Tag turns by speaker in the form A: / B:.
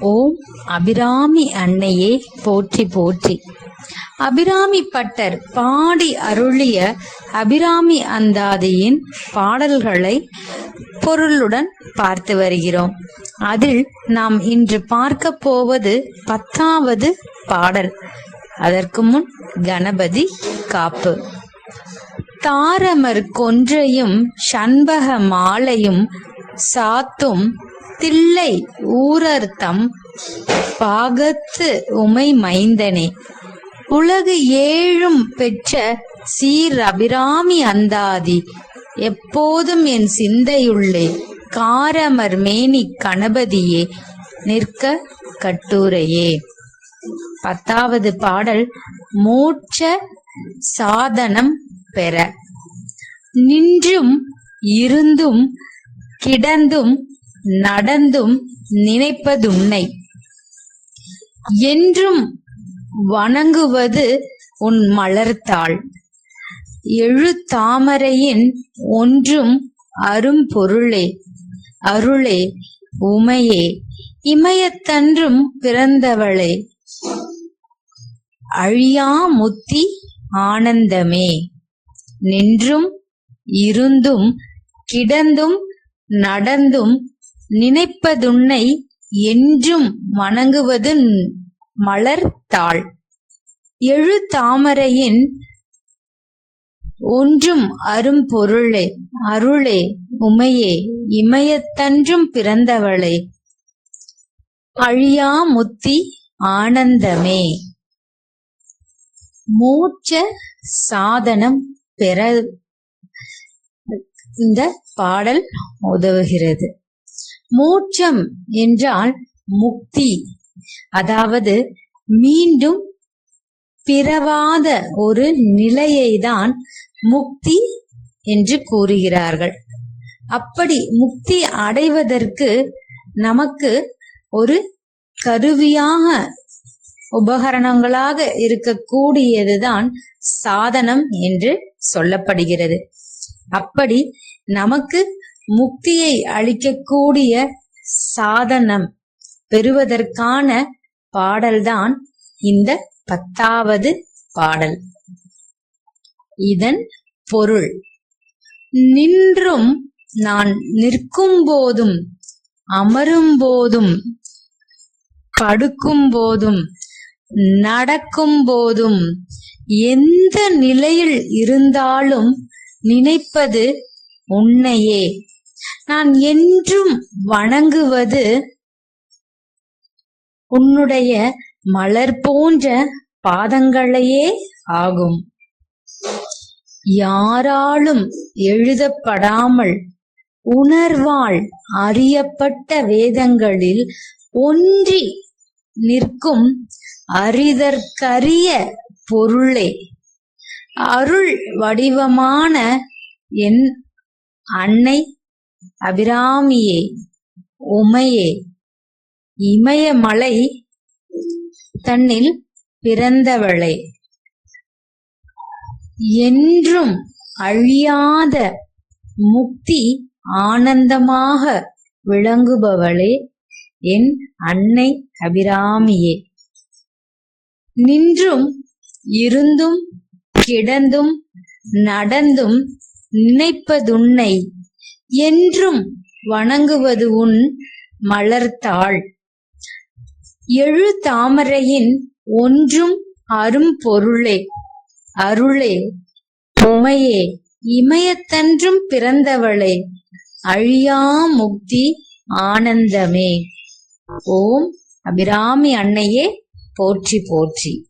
A: ஓம் அபிராமி அன்னையே போற்றி போற்றி. அபிராமி பட்டர் பாடி அருளிய அபிராமி அந்தாதியின் பாடல்களை பொருளுடன் பார்த்து வருகிறோம். அதில் நாம் இன்று பார்க்க போவது பத்தாவது பாடல். அதற்கு முன் கணபதி காப்பு. தாரமர் கொன்றையும் சண்பக மாலையும் சாத்தும் தில்லை ஊரர்த்தம் பாகத்து உமை மைந்தனே. உலகு ஏழும் பெற்ற சீர் அபிராமி அந்தாதி எப்போதும் என் சிந்தையுள்ளே காரமர் மேனி கணபதியே நிற்க கட்டுரையே. பத்தாவது பாடல் மோட்ச சாதனம் பெற. நின்றும் இருந்தும் கிடந்தும் நடந்தும் நினைப்பதுன்னை என்றும் வணங்குவது உன் மலர்த்தாள். எழுத்தாமரையின் ஒன்றும் அரும்பொருளே அருளே உமையே இமயத்தன்றும் பிறந்தவளே. அழியா முத்தி ஆனந்தமே நின்றும் இருந்தும் கிடந்தும் நடந்தும் நினைப்பதுன்னை என்றும் வணங்குவது மலர் தாள். எழு தாமரையின் ஒன்றும் அரும்பொருளே அருளே உமையே இமயத்தன்றும் பிறந்தவளே. அழியா முத்தி ஆனந்தமே. மூச்ச சாதனம் பெற இந்த பாடல் உதவுகிறது. மோட்சம் என்றால் முக்தி. அதாவது மீண்டும் பிறவாத ஒரு நிலையை தான் முக்தி என்று கூறுகிறார்கள். அப்படி முக்தி அடைவதற்கு நமக்கு ஒரு கருவியாக உபகரணங்களாக இருக்கக்கூடியதுதான் சாதனம் என்று சொல்லப்படுகிறது. அப்படி நமக்கு முக்தியை அளிக்கக்கூடிய சாதனம். பெறுவதற்கான பாடல்தான் இந்த பத்தாவது பாடல். இதன் பொருள். நின்றும் நான் நிற்கும் போதும் அமரும் போதும் படுக்கும் போதும் நடக்கும் போதும் எந்த நிலையில் இருந்தாலும் நினைப்பது உன்னையே. நான் என்றும் வணங்குவது உன்னுடைய மலர் போன்ற பாதங்களையே ஆகும். யாராலும் எழுதப்படாமல் உணர்வால் அறியப்பட்ட வேதங்களில் ஒன்றி நிற்கும் அரிதற்கரிய பொருளே. அருள் வடிவமான என் அன்னை அபிராமியே உமையே இமயமலை தன்னில் பிறந்தவளே. என்றும் அழியாத முக்தி ஆனந்தமாக விளங்குபவளே என் அன்னை அபிராமியே. நின்றும் இருந்தும் கிடந்தும் நடந்தும் நினைப்பதுன்னை என்றும் வணங்குவது உன் மலர்த்தாள். எழு தாமரையின் ஒன்றும் அரும்பொருளே அருளே உமையே இமயத்தன்றும் பிறந்தவளே அழியா முக்தி ஆனந்தமே. ஓம் அபிராமி அன்னையே போற்றி போற்றி.